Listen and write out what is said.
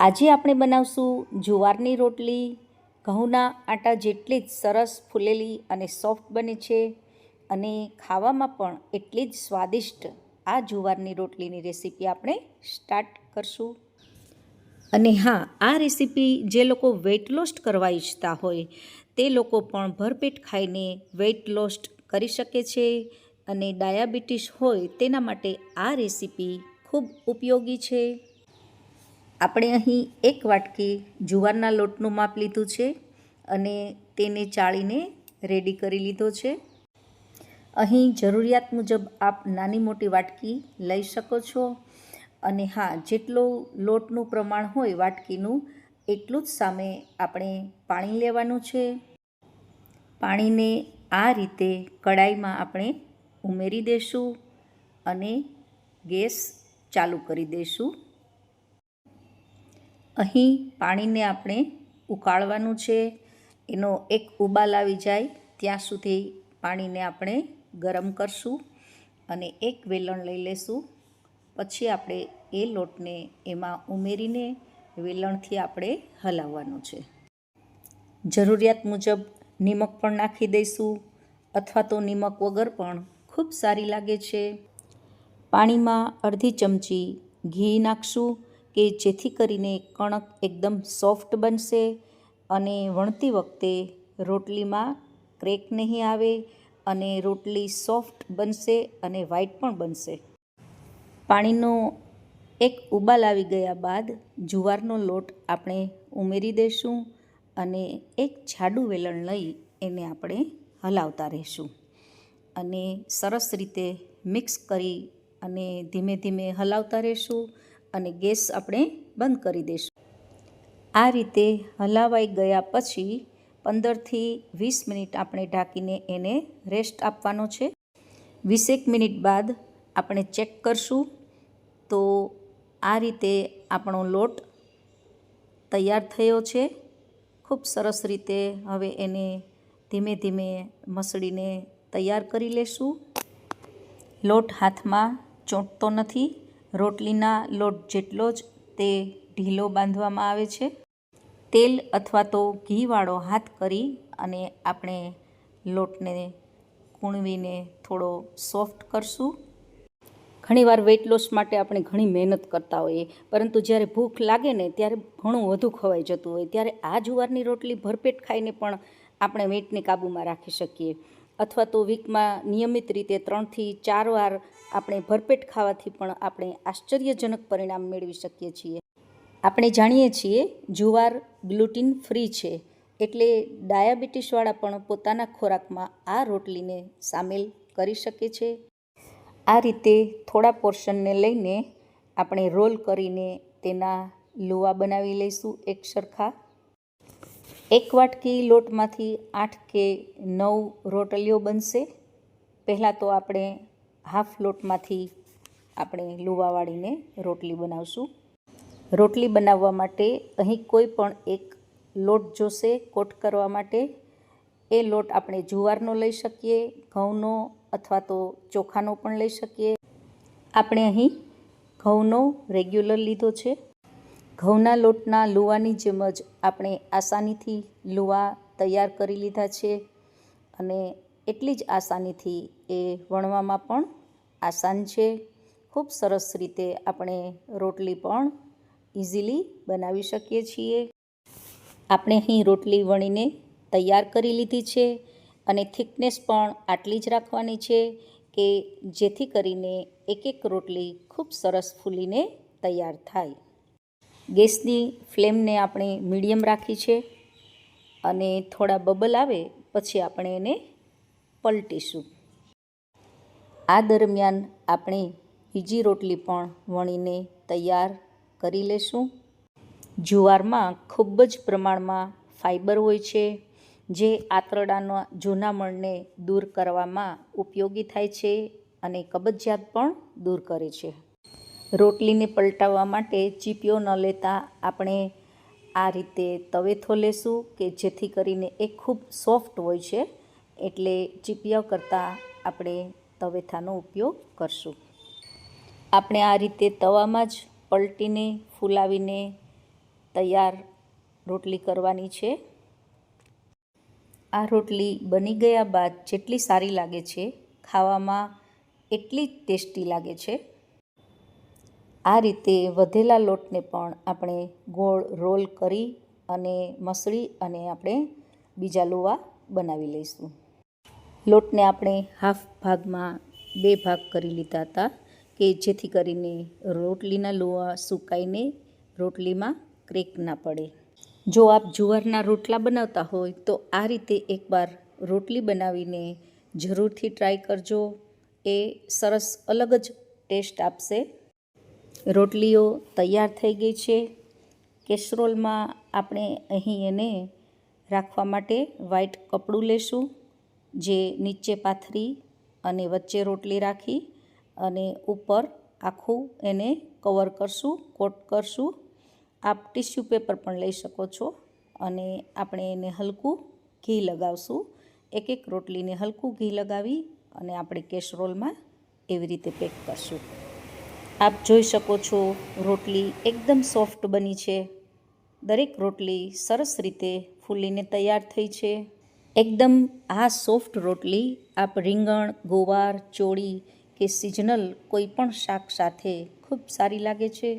આજે આપણે બનાવશું જુવારની રોટલી, ઘઉંના આટા જેટલી જ સરસ ફૂલેલી અને સોફ્ટ બને છે અને ખાવામાં પણ એટલી જ સ્વાદિષ્ટ આ જુવારની રોટલીની રેસીપી આપણે સ્ટાર્ટ કરશું. અને હા, આ રેસીપી જે લોકો વેઇટ લોસ્ટ કરવા ઈચ્છતા હોય, તે લોકો પણ ભરપેટ ખાઈને વેઇટ લોસ્ટ કરી શકે છે અને ડાયાબિટીસ હોય તેના માટે આ રેસીપી ખૂબ ઉપયોગી છે. આપણે અહીં એક વાટકી જુવારના લોટનું માપ લીધું છે અને તેને ચાળીને રેડી કરી લીધો છે. અહીં જરૂરિયાત મુજબ આપ નાની મોટી વાટકી લઈ શકો છો અને હા, જેટલું લોટનું પ્રમાણ હોય વાટકીનું, એટલું જ સામે આપણે પાણી લેવાનું છે. પાણીને આ રીતે કડાઈમાં આપણે ઉમેરી દઈશું અને ગેસ ચાલુ કરી દઈશું અહીં પાણીને આપણે ઉકાળવાનું છે. એનો એક ઉબાલ આવી જાય, ત્યાં સુધી પાણીને આપણે ગરમ કરશું અને એક વેલણ લઈ લેશું. પછી આપણે એ લોટને એમાં ઉમેરીને વેલણથી આપણે હલાવવાનું છે. જરૂરિયાત મુજબ નિમક પણ નાખી દઈશું અથવા તો નિમક વગર પણ ખૂબ સારી લાગે છે. પાણીમાં અડધી ચમચી ઘી નાખશું. કે જેથી કરીને કણક એકદમ સોફ્ટ બનશે અને વણતી વખતે રોટલીમાં ક્રેક નહીં આવે અને રોટલી સોફ્ટ બનશે અને વ્હાઈટ પણ બનશે. પાણીનો એક ઉબાલ આવી ગયા બાદ જુવારનો લોટ આપણે ઉમેરી દઈશું અને એક જાડું વેલણ લઈ એને આપણે હલાવતા રહીશું. અને સરસ રીતે મિક્સ કરી અને ધીમે ધીમે હલાવતા રહીશું. અને ગેસ આપણે બંધ કરી દઈશું. આ રીતે હલાવાઈ ગયા પછી પંદરથી વીસ મિનિટ આપણે ઢાંકીને એને રેસ્ટ આપવાનો છે. વીસેક મિનિટ બાદ આપણે ચેક કરશું તો આ રીતે આપણો લોટ તૈયાર થયો છે. ખૂબ સરસ રીતે હવે એને ધીમે ધીમે મસળીને તૈયાર કરી લેશું. લોટ હાથમાં ચોંટતો નથી. રોટલીના લોટ જેટલો જ તે ઢીલો બાંધવામાં આવે છે. તેલ અથવા તો ઘીવાળો હાથ કરી અને આપણે લોટને કૂણવીને થોડો સોફ્ટ કરશું. ઘણીવાર વેઇટ લોસ માટે આપણે ઘણી મહેનત કરતા હોઈએ, પરંતુ જ્યારે ભૂખ લાગે ને ત્યારે ઘણું વધુ ખવાઈ જતું હોય, ત્યારે આ જુવારની રોટલી ભરપેટ ખાઈને પણ આપણે વેટને કાબૂમાં રાખી શકીએ. અથવા તો વીકમાં નિયમિત રીતે ત્રણથી ચાર વાર આપણે ભરપેટ ખાવાથી પણ આપણે આશ્ચર્યજનક પરિણામ મેળવી શકીએ છીએ. આપણે જાણીએ છીએ જુવાર ગ્લુટિન ફ્રી છે, એટલે ડાયાબિટીસવાળા પણ પોતાના ખોરાકમાં આ રોટલીને સામેલ કરી શકે છે. આ રીતે થોડા પોર્શનને લઈને આપણે રોલ કરીને તેના લુવા બનાવી લઈશું એક સરખા. એક વાટકી લોટમાંથી આઠ કે નવ રોટલીઓ બનશે. પહેલાં તો આપણે હાફ લોટમાંથી આપણે લુવા વાળીને રોટલી બનાવશું. રોટલી બનાવવા માટે અહીં કોઈ પણ એક લોટ જોશે કોટ કરવા માટે. એ લોટ આપણે જુવારનો લઈ શકીએ, ઘઉંનો અથવા તો ચોખાનો પણ લઈ શકીએ. આપણે અહીં ઘઉંનો રેગ્યુલર લીધો છે. ઘઉંના લોટના લુવાની જેમ જ આપણે આસાનીથી લુવા તૈયાર કરી લીધા છે અને એટલી જ આસાનીથી એ વણવામાં પણ આસાન છે. ખૂબ સરસ રીતે આપણે રોટલી પણ ઇઝીલી બનાવી શકીએ છીએ. આપણે અહીં રોટલી વણીને તૈયાર કરી લીધી છે અને થિકનેસ પણ આટલી જ રાખવાની છે કે જેથી કરીને એક એક રોટલી ખૂબ સરસ ફૂલીને તૈયાર થાય. ગેસની ફ્લેમને આપણે મીડિયમ રાખી છે અને થોડા બબલ આવે પછી આપણે એને પલટીશું. આ દરમિયાન આપણે બીજી રોટલી પણ વણીને તૈયાર કરી લેશું. જુવારમાં ખૂબ જ પ્રમાણમાં ફાઈબર હોય છે, જે આંતરડાના જૂના મળને દૂર કરવામાં ઉપયોગી થાય છે અને કબજિયાત પણ દૂર કરે છે. રોટલીને પલટાવવા માટે ચીપિયો ન લેતા આપણે આ રીતે તવેથો લેશું કે જેથી કરીને એ ખૂબ સોફ્ટ હોય છે એટલે ચીપિયા કરતાં આપણે તવેથાનો ઉપયોગ કરશું. આપણે આ રીતે તવામાં જ પલટીને, ફૂલાવીને તૈયાર રોટલી કરવાની છે. આ રોટલી બની ગયા બાદ જેટલી સારી લાગે છે, ખાવામાં એટલી જ ટેસ્ટી લાગે છે. આ રીતે વધેલા લોટને પણ આપણે ગોળ રોલ કરી અને મસળી અને આપણે બીજા લોવા બનાવી લઈશું. લોટને આપણે હાફ ભાગમાં બે ભાગ કરી લીધા હતા કે જેથી કરીને રોટલીના લોવા સુકાઈને રોટલીમાં ક્રેક ના પડે. જો આપ જુવારના રોટલા બનાવતા હોય તો આ રીતે એકવાર રોટલી બનાવીને જરૂરથી ટ્રાય કરજો. એ સરસ અલગ જ ટેસ્ટ આપશે. રોટલીઓ તૈયાર થઈ ગઈ છે. કેસરોલમાં આપણે અહીં એને રાખવા માટે વ્હાઈટ કપડું લેશું, જે નીચે પાથરી અને વચ્ચે રોટલી રાખી અને ઉપર આખું એને કવર કરશું, કોટ કરશું. આપ ટિશ્યુ પેપર પણ લઈ શકો છો અને આપણે એને હલકું ઘી લગાવશું. એક એક રોટલીને હલકું ઘી લગાવી અને આપણે કેસરોલમાં એવી રીતે પેક કરશું. આપ જોઈ શકો છો, રોટલી એકદમ સોફ્ટ બની છે. દરેક રોટલી સરસ રીતે ફૂલીને તૈયાર થઈ છે. એકદમ આ સોફ્ટ રોટલી આપ રીંગણ, ગોવાર, ચોળી કે સિઝનલ કોઈ પણ શાક સાથે ખૂબ સારી લાગે છે.